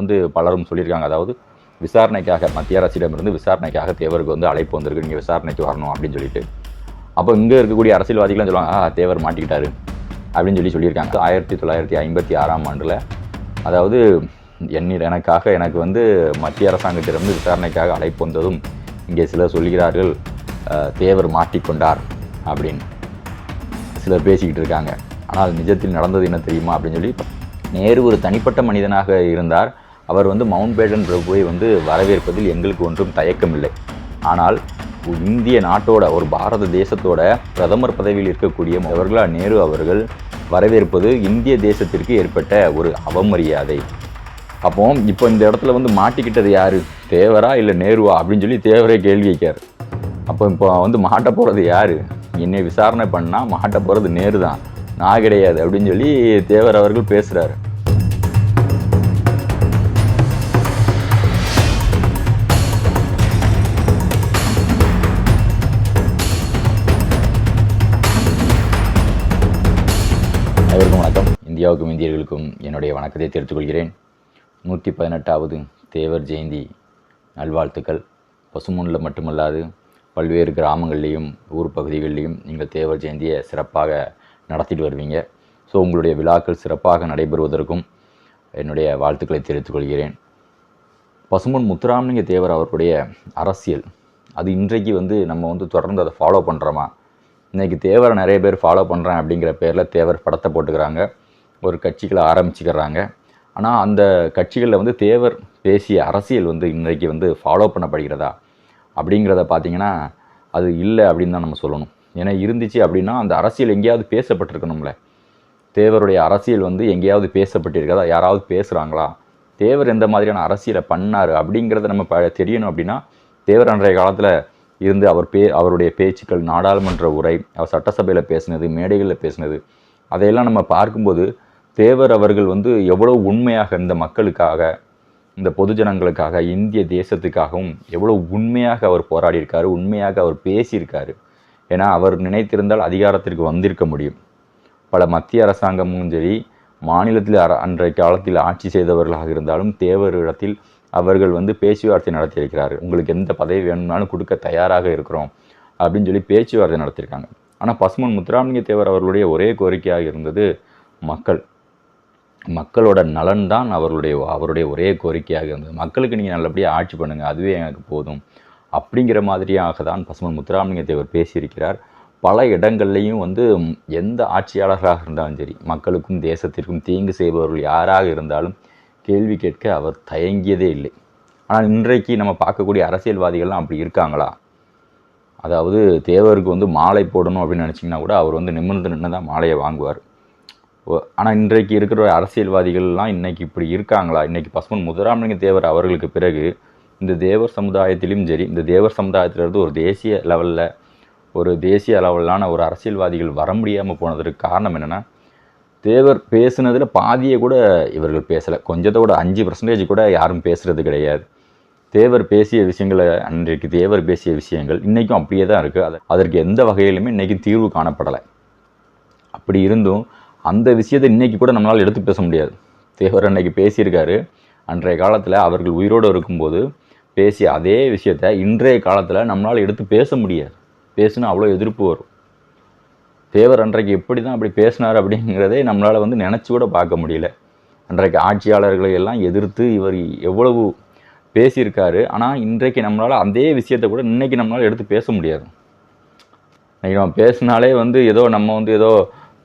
வந்து பலரும் சொல்லியிருக்காங்க. அதாவது விசாரணைக்காக மத்திய அரசிடமிருந்து விசாரணைக்காக தேவருக்கு வந்து அழைப்பு வந்திருக்கு. நீங்கள் விசாரணைக்கு வரணும் அப்படின்னு சொல்லிட்டு. அப்போ இங்கே இருக்கக்கூடிய அரசியல்வாதிகளும் சொல்லுவாங்க ஆ தேவர் மாட்டிக்கிட்டாரு. அப்படின்னு சொல்லி சொல்லியிருக்காங்க. ஆயிரத்தி தொள்ளாயிரத்தி ஐம்பத்தி ஆறாம் ஆண்டில். அதாவது என்ன எனக்காக எனக்கு வந்து மத்திய அரசாங்கத்திலிருந்து விசாரணைக்காக அழைப்பு வந்ததும் இங்கே சிலர் சொல்கிறார்கள் தேவர் மாட்டிக்கொண்டார். அப்படின்னு சிலர் பேசிக்கிட்டு இருக்காங்க. ஆனால் நிஜத்தில் நடந்தது என்ன தெரியுமா அப்படின்னு சொல்லி நேரு ஒரு தனிப்பட்ட மனிதனாக இருந்தார். அவர் வந்து மவுண்ட் பேட்டன் பிரபுவை வந்து வரவேற்பதில் எங்களுக்கு ஒன்றும் தயக்கமில்லை. ஆனால் இந்திய நாட்டோட ஒரு பாரத தேசத்தோட பிரதமர் பதவியில் இருக்கக்கூடிய ஜவஹர்லால் நேரு அவர்கள் வரவேற்பது இந்திய தேசத்திற்கு ஏற்பட்ட ஒரு அவமரியாதை. அப்போ இப்போ இந்த இடத்துல வந்து மாட்டிக்கிட்டது யார்? தேவரா இல்லை நேருவா? அப்படின்னு சொல்லி தேவரே கேள்வி வைக்கார் அப்போ இப்போ வந்து மாட்ட போகிறது யார்? என்னை விசாரணை பண்ணால் மாட்ட போகிறது நேரு தான் நான் கிடையாது அப்படின்னு சொல்லி தேவர் அவர்கள் பேசுகிறாரு இந்தியாவுக்கும் இந்தியர்களுக்கும் என்னுடைய வணக்கத்தை தெரிவித்துக் கொள்கிறேன். நூற்றி பதினெட்டாவது தேவர் ஜெயந்தி நல்வாழ்த்துக்கள். பசுமூனில் மட்டுமல்லாது பல்வேறு கிராமங்கள்லேயும் ஊர் பகுதிகளிலையும் நீங்கள் தேவர் ஜெயந்தியை சிறப்பாக நடத்திட்டு வருவீங்க. ஸோ உங்களுடைய விழாக்கள் சிறப்பாக நடைபெறுவதற்கும் என்னுடைய வாழ்த்துக்களை தெரிவித்துக் கொள்கிறேன். பசுமன் முத்துராமலிங்க தேவர் அவருடைய அரசியல் அது இன்றைக்கு வந்து நம்ம வந்து தொடர்ந்து அதை ஃபாலோ பண்ணுறோமா இன்றைக்கி தேவரை நிறைய பேர் ஃபாலோ பண்ணுறேன் அப்படிங்கிற பேரில் தேவர் படத்தை போட்டுக்கிறாங்க. ஒரு கட்சிகளை ஆரம்பிச்சுக்கிறாங்க. ஆனால் அந்த கட்சிகளில் வந்து தேவர் பேசிய அரசியல் வந்து இன்றைக்கு வந்து ஃபாலோ பண்ணப்படுகிறதா அப்படிங்கிறத பார்த்தீங்கன்னா அது இல்லை அப்படின்னு தான் நம்ம சொல்லணும். ஏன்னா இருந்துச்சு அப்படின்னா அந்த அரசியல் எங்கேயாவது பேசப்பட்டிருக்கணும்ல. தேவருடைய அரசியல் வந்து எங்கேயாவது பேசப்பட்டிருக்கிறதா? யாராவது பேசுகிறாங்களா தேவர் எந்த மாதிரியான அரசியலை பண்ணார் அப்படிங்கிறத நம்ம ப தெரியணும் அப்படின்னா தேவர் அன்றைய காலத்தில் இருந்து அவர் பே அவருடைய பேச்சுக்கள் நாடாளுமன்ற உரை அவர் சட்டசபையில் பேசினது மேடைகளில் பேசினது அதையெல்லாம் நம்ம பார்க்கும்போது தேவர் அவர்கள் வந்து எவ்வளோ உண்மையாக இந்த மக்களுக்காக இந்த பொதுஜனங்களுக்காக இந்திய தேசத்துக்காகவும் எவ்வளோ உண்மையாக அவர் போராடியிருக்காரு உண்மையாக அவர் பேசியிருக்காரு. ஏன்னா அவர் நினைத்திருந்தால் அதிகாரத்திற்கு வந்திருக்க முடியும். பல மத்திய அரசாங்கமும் சரி மாநிலத்தில் அர அன்றைய காலத்தில் ஆட்சி செய்தவர்களாக இருந்தாலும் தேவரிடத்தில் அவர்கள் வந்து பேச்சுவார்த்தை நடத்தியிருக்கிறார்கள். உங்களுக்கு எந்த பதவி வேணும்னாலும் கொடுக்க தயாராக இருக்கிறோம் அப்படின்னு சொல்லி பேச்சுவார்த்தை நடத்தியிருக்காங்க. ஆனால் பசுமன் முத்துராமலிங்க தேவர் அவர்களுடைய ஒரே கோரிக்கையாக இருந்தது மக்கள். மக்களோட நலன் தான் அவர்களுடைய அவருடைய ஒரே கோரிக்கையாக இருந்தது. மக்களுக்கு நீங்கள் நல்லபடியாக ஆட்சி பண்ணுங்கள் அதுவே எனக்கு போதும். அப்படிங்கிற மாதிரியாக தான் பசுமன் முத்துராமலிங்க தேவர் பேசியிருக்கிறார். பல இடங்கள்லையும் வந்து எந்த ஆட்சியாளர்களாக இருந்தாலும் சரி மக்களுக்கும் தேசத்திற்கும் தீங்கு செய்பவர்கள் யாராக இருந்தாலும் கேள்வி கேட்க அவர் தயங்கியதே இல்லை. ஆனால் இன்றைக்கு நம்ம பார்க்கக்கூடிய அரசியல்வாதிகள்லாம் அப்படி இருக்காங்களா? அதாவது தேவருக்கு வந்து மாலை போடணும் அப்படின்னு நினச்சிங்கன்னா கூட அவர் வந்து நிமிர்ந்து நின்று தான் மாலையை வாங்குவார். ஆனால் இன்றைக்கு இருக்கிற அரசியல்வாதிகள்லாம் இன்னைக்கு இப்படி இருக்காங்களா? இன்றைக்கி பசுமன் முதுராமலிங்க தேவர் அவர்களுக்கு பிறகு இந்த தேவர் சமுதாயத்திலும் சரி இந்த தேவர் சமுதாயத்திலிருந்து ஒரு தேசிய லெவலில் ஒரு தேசிய அளவிலான ஒரு அரசியல்வாதிகள் வர முடியாமல் போனதற்கு காரணம் என்னென்னா தேவர் பேசுனதில் பாதியை கூட இவர்கள் பேசலை. கொஞ்சத்தோட அஞ்சு பர்சன்டேஜ் கூட யாரும் பேசுகிறது கிடையாது. தேவர் பேசிய விஷயங்களை அன்றைக்கு தேவர் பேசிய விஷயங்கள் இன்றைக்கும் அப்படியே தான் இருக்குது அது அதற்கு எந்த வகையிலுமே இன்றைக்கும் தீர்வு காணப்படலை. அப்படி இருந்தும் அந்த விஷயத்தை இன்னைக்கு கூட நம்மளால் எடுத்து பேச முடியாது. தேவர் அன்னைக்கு பேசியிருக்காரு. அன்றைய காலத்தில் அவர்கள் உயிரோடு இருக்கும்போது பேசிய அதே விஷயத்தை இன்றைய காலத்தில் நம்மளால் எடுத்து பேச முடியாது. பேசினா அவ்வளோ எதிர்ப்பு வரும். தேவர் அன்றைக்கு எப்படி தான் அப்படி பேசினார் அப்படிங்கிறதே நம்மளால் வந்து நினச்சி கூட பார்க்க முடியல. அன்றைக்கு ஆட்சியாளர்களை எல்லாம் எதிர்த்து இவர் எவ்வளவு பேசியிருக்காரு. ஆனால் இன்றைக்கு நம்மளால் அதே விஷயத்தை கூட இன்றைக்கி நம்மளால் எடுத்து பேச முடியாது. இன்றைக்கி நம்ம பேசினாலே வந்து ஏதோ நம்ம வந்து ஏதோ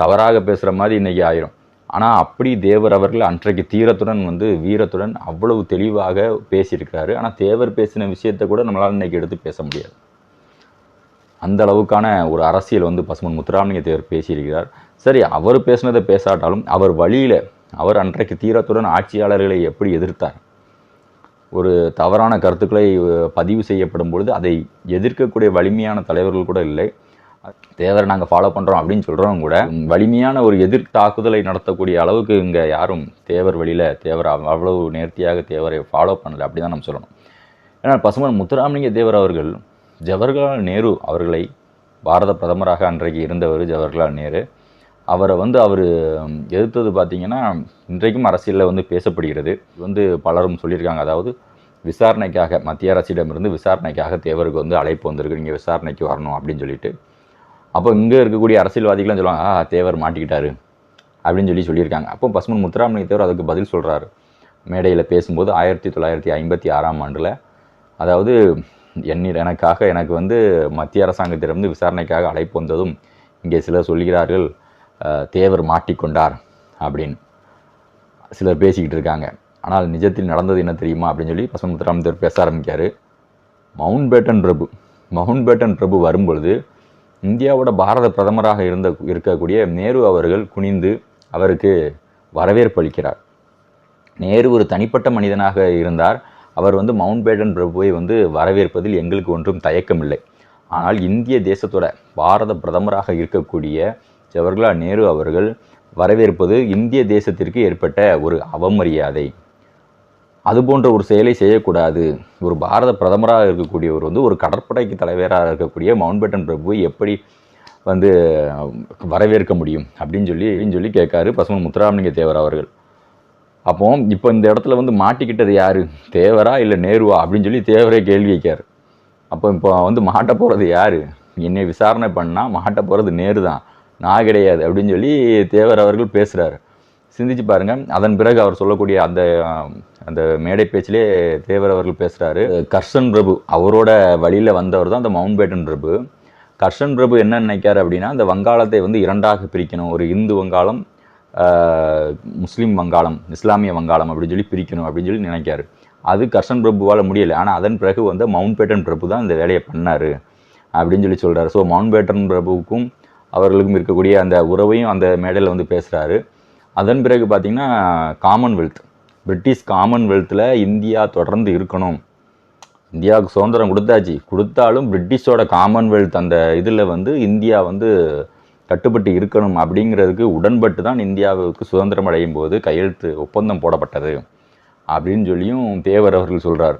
தவறாக பேசுகிற மாதிரி இன்றைக்கி ஆயிரும். ஆனால் அப்படி தேவர் அவர்கள் அன்றைக்கு தீரத்துடன் வந்து வீரத்துடன் அவ்வளவு தெளிவாக பேசியிருக்கிறாரு. ஆனால் தேவர் பேசின விஷயத்தை கூட நம்மளால் இன்றைக்கி எடுத்து பேச முடியாது. அந்த அளவுக்கான ஒரு அரசியல் வந்து பசுமன் முத்துராமலிங்க தேவர் பேசியிருக்கிறார். சரி அவர் பேசினதை பேசாட்டாலும் அவர் வழியில் அவர் அன்றைக்கு தீரத்துடன் ஆட்சியாளர்களை எப்படி எதிர்த்தார்? ஒரு தவறான கருத்துக்களை பதிவு செய்யப்படும் பொழுது அதை எதிர்க்கக்கூடிய வலிமையான தலைவர்கள் கூட இல்லை. தேவரை நாங்கள் ஃபாலோ பண்ணுறோம் அப்படின்னு சொல்கிறவங்க கூட வலிமையான ஒரு எதிர் தாக்குதலை நடத்தக்கூடிய அளவுக்கு இங்கே யாரும் தேவர் வழியில் தேவர் அவ்வளவு நேர்த்தியாக தேவரை ஃபாலோ பண்ணலை அப்படி தான் நம்ம சொல்லணும். ஏன்னா பசுமன் முத்துராமலிங்க தேவர் அவர்கள் ஜவஹர்லால் நேரு அவர்களை பாரத பிரதமராக அன்றைக்கு இருந்தவர் ஜவஹர்லால் நேரு. அவரை வந்து அவர் எதிர்த்தது பார்த்தீங்கன்னா இன்றைக்கும் அரசியலில் வந்து பேசப்படுகிறது. வந்து பலரும் சொல்லியிருக்காங்க. அதாவது விசாரணைக்காக மத்திய அரசிடமிருந்து விசாரணைக்காக தேவருக்கு வந்து அழைப்பு வந்திருக்கு. நீங்கள் விசாரணைக்கு வரணும் அப்படின்னு சொல்லிட்டு. அப்போ இங்கே இருக்கக்கூடிய அரசியல்வாதிகள்லாம் சொல்லுவாங்க ஆ தேவர் மாட்டிக்கிட்டாரு. அப்படின்னு சொல்லி சொல்லியிருக்காங்க. அப்போ பசுமன் முத்துராமலிங்க தேவர் அதுக்கு பதில் சொல்கிறாரு மேடையில் பேசும்போது ஆயிரத்தி தொள்ளாயிரத்தி ஐம்பத்தி ஆறாம் ஆண்டில் அதாவது என்னிட எனக்காக எனக்கு வந்து மத்திய அரசாங்கத்திடமிருந்து விசாரணைக்காக அழைப்பு வந்ததும் இங்கே சிலர் சொல்கிறார்கள் தேவர் மாட்டிக்கொண்டார். அப்படின்னு சிலர் பேசிக்கிட்டு இருக்காங்க. ஆனால் நிஜத்தில் நடந்தது என்ன தெரியுமா அப்படின்னு சொல்லி பசுமன் முத்துராமலிங்க தேவர் பேச ஆரம்பிக்கார் மவுண்ட் பேட்டன் பிரபு மவுண்ட் பேட்டன் பிரபு வரும்பொழுது இந்தியாவோட பாரத பிரதமராக இருந்த இருக்கக்கூடிய நேரு அவர்கள் குனிந்து அவருக்கு வரவேற்பு அளிக்கிறார். நேரு ஒரு தனிப்பட்ட மனிதனாக இருந்தார். அவர் வந்து மவுண்ட் பேட்டன் பிரபுவை வந்து வரவேற்பதில் எங்களுக்கு ஒன்றும் தயக்கமில்லை. ஆனால் இந்திய தேசத்தோட பாரத பிரதமராக இருக்கக்கூடிய ஜவஹர்லால் நேரு அவர்கள் வரவேற்பது இந்திய தேசத்திற்கு ஏற்பட்ட ஒரு அவமரியாதை. அது போன்ற ஒரு செயலை செய்யக்கூடாது. ஒரு பாரத பிரதமராக இருக்கக்கூடியவர் வந்து ஒரு கடற்படைக்கு தலைவராக இருக்கக்கூடிய மவுண்ட்பேட்டன் பிரபு பிரபுவை எப்படி வந்து வரவேற்க முடியும் அப்படின்னு சொல்லி அப்படின்னு சொல்லி கேட்காரு பசுமன் முத்துராமலிங்க தேவர் அவர்கள். அப்போ இப்போ இந்த இடத்துல வந்து மாட்டிக்கிட்டது யார்? தேவரா இல்லை நேருவா? அப்படின்னு சொல்லி தேவரே கேள்வி கேட்காரு. அப்போ இப்போ வந்து மாட்ட போகிறது யார்? என்னை விசாரணை பண்ணால் மாட்ட போகிறது நேரு தான் நான் கிடையாது அப்படின்னு சொல்லி தேவர் அவர்கள் பேசுகிறாரு சிந்திச்சு பாருங்க. அதன் பிறகு அவர் சொல்லக்கூடிய அந்த அந்த மேடை பேச்சிலே தேவர் அவர்கள் பேசுகிறாரு கர்ஷன் பிரபு அவரோட வழியில் வந்தவர் தான் அந்த மவுண்ட் பேட்டன் பிரபு. கர்ஷன் பிரபு என்ன நினைக்காரு அப்படின்னா அந்த வங்காளத்தை வந்து இரண்டாக பிரிக்கணும். ஒரு இந்து வங்காளம் முஸ்லீம் வங்காளம் இஸ்லாமிய வங்காளம் அப்படின்னு சொல்லி பிரிக்கணும் அப்படின்னு சொல்லி நினைக்காரு அது கர்ஷன் பிரபுவால் முடியலை. ஆனால் அதன் பிறகு வந்து மவுண்ட் பேட்டன் பிரபு தான் இந்த வேலையை பண்ணார் அப்படின்னு சொல்லி சொல்கிறாரு ஸோ மவுண்ட் பேட்டன் பிரபுவுக்கும் அவர்களுக்கும் இருக்கக்கூடிய அந்த உறவையும் அந்த மேடையில் வந்து பேசுகிறாரு அதன் பிறகு பார்த்திங்கன்னா காமன்வெல்த் பிரிட்டிஷ் காமன்வெல்த்தில் இந்தியா தொடர்ந்து இருக்கணும். இந்தியாவுக்கு சுதந்திரம் கொடுத்தாச்சு. கொடுத்தாலும் பிரிட்டிஷோட காமன்வெல்த் அந்த இதில் வந்து இந்தியா வந்து கட்டுப்பட்டு இருக்கணும் அப்படிங்கிறதுக்கு உடன்பட்டு தான் இந்தியாவுக்கு சுதந்திரம் அடையும் போது கையெழுத்து ஒப்பந்தம் போடப்பட்டது. அப்படின்னு சொல்லியும் தேவர் அவர்கள் சொல்கிறார்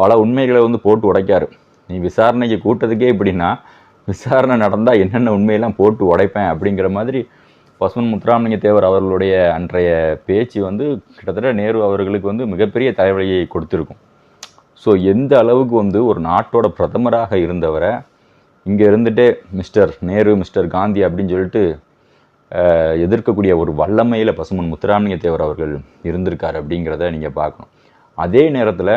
பல உண்மைகளை வந்து போட்டு உடைக்காரு. நீ விசாரணைக்கு கூட்டத்துக்கே இப்படின்னா விசாரணை நடந்தால் என்னென்ன உண்மையெல்லாம் போட்டு உடைப்பேன் அப்படிங்கிற மாதிரி பசுமன் முத்துராமலிங்க தேவர் அவர்களுடைய அன்றைய பேச்சு வந்து கிட்டத்தட்ட நேரு அவர்களுக்கு வந்து மிகப்பெரிய தலைவலியை கொடுத்துருக்கும். ஸோ எந்த அளவுக்கு வந்து ஒரு நாட்டோட பிரதமராக இருந்தவரை இங்கே இருந்துட்டே மிஸ்டர் நேரு மிஸ்டர் காந்தி அப்படின்னு சொல்லிட்டு எதிர்க்கக்கூடிய ஒரு வல்லமையில் பசுமன் முத்துராமலிங்க தேவர் அவர்கள் இருந்திருக்கார் அப்படிங்கிறத நீங்கள் பார்க்கணும். அதே நேரத்தில்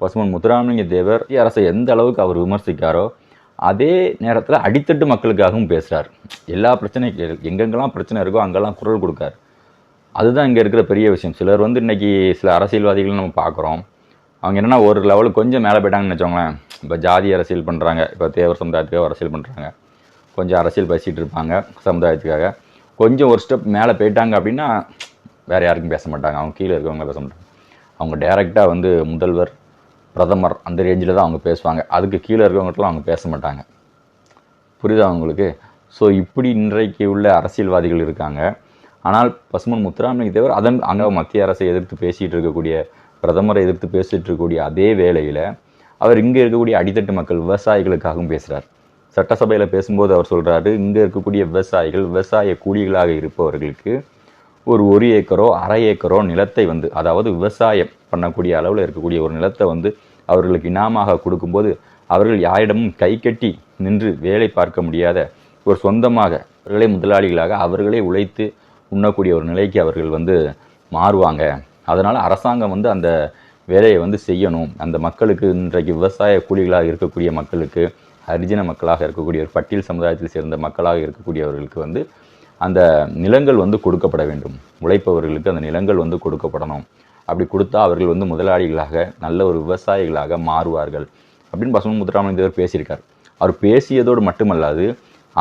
பசுமன் முத்துராமலிங்க தேவர் அரசை எந்த அளவுக்கு அவர் விமர்சிக்காரோ அதே நேரத்தில் அடித்தட்டு மக்களுக்காகவும் பேசுகிறார் எல்லா பிரச்சனைக்கு எங்கெங்கெல்லாம் பிரச்சனை இருக்கோ அங்கெல்லாம் குரல் கொடுக்காரு. அதுதான் இங்கே இருக்கிற பெரிய விஷயம். சிலர் வந்து இன்னைக்கு சில அரசியல்வாதிகள் நம்ம பார்க்குறோம் அவங்க என்னென்னா ஒரு லெவலுக்கு கொஞ்சம் மேலே போயிட்டாங்கன்னு வச்சோங்களேன் இப்போ ஜாதி அரசியல் பண்ணுறாங்க இப்போ தேவர் சமுதாயத்துக்காக அரசியல் பண்ணுறாங்க கொஞ்சம் அரசியல் பேசிகிட்டு இருப்பாங்க சமுதாயத்துக்காக. கொஞ்சம் ஒரு ஸ்டெப் மேலே போயிட்டாங்க அப்படின்னா வேறு யாருக்கும் பேச மாட்டாங்க. அவங்க கீழே இருக்கவங்க பேச மாட்டாங்க. அவங்க டைரெக்டாக வந்து முதல்வர் பிரதமர் அந்த ரேஞ்சில் தான் அவங்க பேசுவாங்க. அதுக்கு கீழே இருக்கவங்கட்டலாம் அவங்க பேச மாட்டாங்க. புரியுதா உங்களுக்கு? ஸோ இப்படி இன்றைக்கு உள்ள அரசியல்வாதிகள் இருக்காங்க. ஆனால் பசுமன் முத்துராமலிங்க தேவர் அதன் அங்கே மத்திய அரசை எதிர்த்து பேசிகிட்டு இருக்கக்கூடிய பிரதமரை எதிர்த்து பேசிகிட்டு இருக்கக்கூடிய அதே வேளையில் அவர் இங்கே இருக்கக்கூடிய அடித்தட்டு மக்கள் விவசாயிகளுக்காகவும் பேசுகிறார் சட்டசபையில் பேசும்போது அவர் சொல்கிறாரு இங்கே இருக்கக்கூடிய விவசாயிகள் விவசாய கூலிகளாக இருப்பவர்களுக்கு ஒரு ஒரு ஏக்கரோ அரை ஏக்கரோ நிலத்தை வந்து அதாவது விவசாயம் பண்ணக்கூடிய அளவில் இருக்கக்கூடிய ஒரு நிலத்தை வந்து அவர்களுக்கு இனாமாக கொடுக்கும்போது அவர்கள் யாரிடமும் கை கட்டி நின்று வேலை பார்க்க முடியாத ஒரு சொந்தமாக அவர்களே முதலாளிகளாக அவர்களே உழைத்து உண்ணக்கூடிய ஒரு நிலைக்கு அவர்கள் வந்து மாறுவாங்க. அதனால் அரசாங்கம் வந்து அந்த வேலையை வந்து செய்யணும். அந்த மக்களுக்கு இன்றைக்கு விவசாய கூலிகளாக இருக்கக்கூடிய மக்களுக்கு ஹரிஜன மக்களாக இருக்கக்கூடிய ஒரு பட்டியல் சமுதாயத்தில் சேர்ந்த மக்களாக இருக்கக்கூடியவர்களுக்கு வந்து அந்த நிலங்கள் வந்து கொடுக்கப்பட வேண்டும். உழைப்பவர்களுக்கு அந்த நிலங்கள் வந்து கொடுக்கப்படணும். அப்படி கொடுத்தா அவர்கள் வந்து முதலாளிகளாக நல்ல ஒரு விவசாயிகளாக மாறுவார்கள். அப்படின்னு பசுமன் முத்துராமலிங்க தேவர் பேசியிருக்கார். அவர் பேசியதோடு மட்டுமல்லாது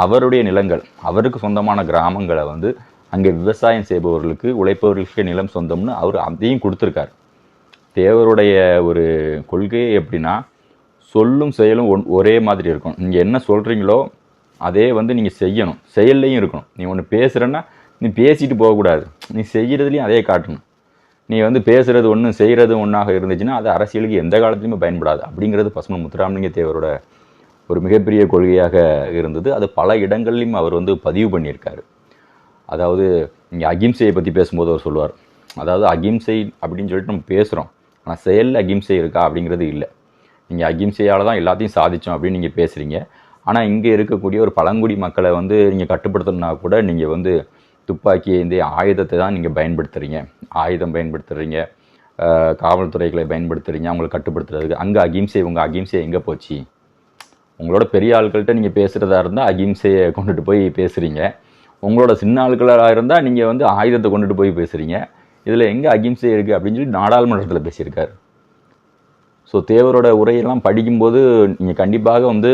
அவருடைய நிலங்கள் அவருக்கு சொந்தமான கிராமங்களை வந்து அங்கே விவசாயம் செய்பவர்களுக்கு உழைப்பவர்களுக்கு நிலம் சொந்தம்னு அவர் அதையும் கொடுத்துருக்கார். தேவருடைய ஒரு கொள்கையே எப்படின்னா சொல்லும் செயலும் ஒன் ஒரே மாதிரி இருக்கும். நீங்கள் என்ன சொல்கிறீங்களோ அதே வந்து நீங்கள் செய்யணும். செயல்லையும் இருக்கணும். நீ ஒன்று பேசுகிறேன்னா நீ பேசிட்டு போகக்கூடாது. நீ செய்கிறதுலையும் அதே காட்டணும். நீ வந்து பேசுகிறது ஒன்று செய்கிறது ஒன்றாக இருந்துச்சுன்னா அது அரசியலுக்கு எந்த காலத்துலையுமே பயன்படாது. அப்படிங்கிறது பசுமன் முத்துராமலிங்க தேவரோட ஒரு மிகப்பெரிய கொள்கையாக இருந்தது. அது பல இடங்கள்லையும் அவர் வந்து பதிவு பண்ணியிருக்காரு. அதாவது இங்கே அகிம்சையை பற்றி பேசும்போது அவர் சொல்லுவார். அதாவது அகிம்சை அப்படின்னு சொல்லிட்டு நம்ம பேசுகிறோம் ஆனால் செயலில் அகிம்சை இருக்கா அப்படிங்கிறது இல்லை. நீங்கள் அகிம்சையால் தான் எல்லாத்தையும் சாதித்தோம் அப்படின்னு நீங்கள் பேசுகிறீங்க ஆனால் இங்கே இருக்கக்கூடிய ஒரு பழங்குடி மக்களை வந்து நீங்கள் கட்டுப்படுத்தணும்னா கூட நீங்கள் வந்து துப்பாக்கி இந்த ஆயுதத்தை தான் நீங்கள் பயன்படுத்துகிறீங்க ஆயுதம் பயன்படுத்துகிறீங்க காவல்துறைகளை பயன்படுத்துகிறீங்க அவங்களை கட்டுப்படுத்துறதுக்கு. அங்கே அகிம்சை உங்கள் அகிம்சை எங்கே போச்சு? உங்களோட பெரிய ஆட்கள்கிட்ட நீங்கள் பேசுகிறதா இருந்தால் அகிம்சையை கொண்டுட்டு போய் பேசுகிறீங்க உங்களோட சின்ன ஆட்களாக இருந்தால் நீங்கள் வந்து ஆயுதத்தை கொண்டுட்டு போய் பேசுகிறீங்க இதில் எங்கே அகிம்சை இருக்குது அப்படின்னு சொல்லி நாடாளுமன்றத்தில் பேசியிருக்காரு. ஸோ தேவரோட உரையெல்லாம் படிக்கும்போது நீங்கள் கண்டிப்பாக வந்து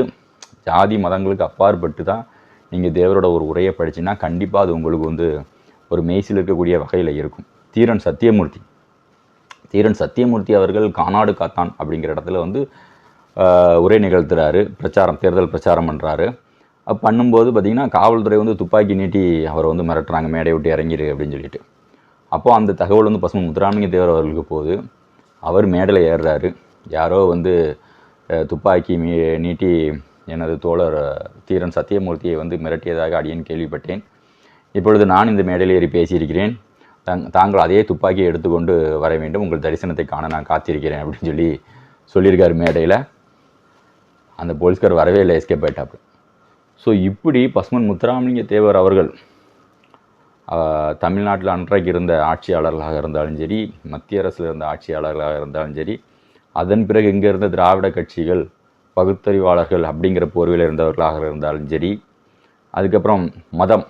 ஜாதி மதங்களுக்கு அப்பாற்பட்டு தான் நீங்கள் தேவரோட ஒரு உரையை படிச்சுன்னா கண்டிப்பாக அது உங்களுக்கு வந்து ஒரு மெய்சில் இருக்கக்கூடிய வகையில் இருக்கும். தீரன் சத்தியமூர்த்தி. தீரன் சத்தியமூர்த்தி அவர்கள் கானாடு காத்தான் அப்படிங்கிற இடத்துல வந்து உரை நிகழ்த்துறாரு. பிரச்சாரம் தேர்தல் பிரச்சாரம் பண்ணுறாரு அப்போ பண்ணும்போது பார்த்திங்கன்னா காவல்துறை வந்து துப்பாக்கி நீட்டி அவரை வந்து மிரட்டுறாங்க. மேடை விட்டு இறங்கிரு அப்படின்னு சொல்லிட்டு. அப்போ அந்த தகவல் வந்து பசுமன் முத்துராமலிங்க தேவர் அவர்களுக்கு போகுது. அவர் மேடையில் ஏறுறாரு. யாரோ வந்து துப்பாக்கி மீ நீட்டி எனது தோழர் தீரன் சத்தியமூர்த்தியை வந்து மிரட்டியதாக அடியேன் கேள்விப்பட்டேன். இப்பொழுது நான் இந்த மேடையில் ஏறி பேசியிருக்கிறேன். தங் தாங்கள் அதே துப்பாக்கியை எடுத்துக்கொண்டு வர வேண்டும். உங்கள் தரிசனத்தை காண நான் காத்திருக்கிறேன் அப்படின்னு சொல்லி சொல்லியிருக்காரு மேடையில். அந்த போலீஸ்கார் வரவே இல்லை எஸ்கேப் ஆயிட்டாப்பு ஸோ இப்படி பஸ்மன் முத்துராமலிங்க தேவர் அவர்கள் தமிழ்நாட்டில் அன்றைக்கு இருந்த ஆட்சியாளர்களாக இருந்தாலும் சரி மத்திய அரசில் இருந்த ஆட்சியாளர்களாக இருந்தாலும் சரி அதன் பிறகு இங்கே இருந்த திராவிட கட்சிகள் பகுத்தறிவாளர்கள் அப்படிங்கிற போர்வையில் இருந்தவர்களாக இருந்தாலும் சரி அதுக்கப்புறம் மதம்.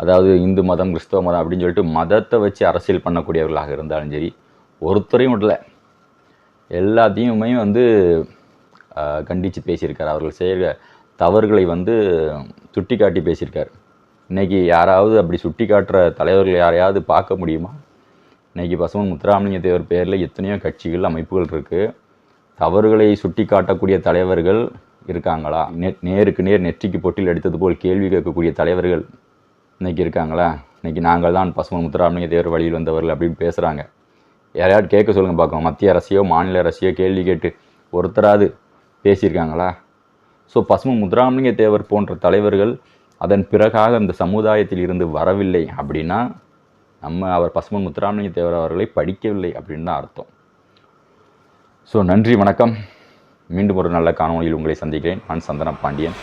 அதாவது இந்து மதம் கிறிஸ்தவ மதம் அப்படின்னு சொல்லிட்டு மதத்தை வச்சு அரசியல் பண்ணக்கூடியவர்களாக இருந்தாலும் சரி ஒருத்தரையும் விடல. எல்லாத்தையுமே வந்து கண்டித்து பேசியிருக்கார். அவர்கள் செய்கிற தவறுகளை வந்து சுட்டி காட்டி பேசியிருக்கார். இன்றைக்கி யாராவது அப்படி சுட்டி காட்டுற தலைவர்கள் யாரையாவது பார்க்க முடியுமா? இன்றைக்கி பசுமன் முத்துராமலிங்க தேவர் பேரில் எத்தனையோ கட்சிகள் அமைப்புகள் இருக்குது தவறுகளை சுட்டி காட்டக்கூடிய தலைவர்கள் இருக்காங்களா? நே நேருக்கு நேர் நெற்றிக்கு பொட்டில் அடித்தது போல் கேள்வி கேட்கக்கூடிய தலைவர்கள் இன்னைக்கு இருக்காங்களா? இன்றைக்கி நாங்கள் தான் பசுமன் முத்துராமலிங்க தேவர் வழியில் வந்தவர்கள் அப்படின்னு பேசுகிறாங்க யாரையாவது கேட்க சொல்லுங்கள் பார்க்கணும் மத்திய அரசையோ மாநில அரசையோ கேள்வி கேட்டு ஒருத்தராது பேசியிருக்காங்களா? ஸோ பசுமன் முத்துராமலிங்க தேவர் போன்ற தலைவர்கள் அதன் பிறகாக அந்த சமுதாயத்தில் இருந்து வரவில்லை அப்படின்னா நம்ம அவர் பசுமன் முத்துராமலிங்க தேவர் அவர்களை படிக்கவில்லை அப்படின்னு தான் அர்த்தம். ஸோ நன்றி வணக்கம். மீண்டும் ஒரு நல்ல காணொளியில் உங்களை சந்திக்கிறேன். நான் சந்தன பாண்டியன்.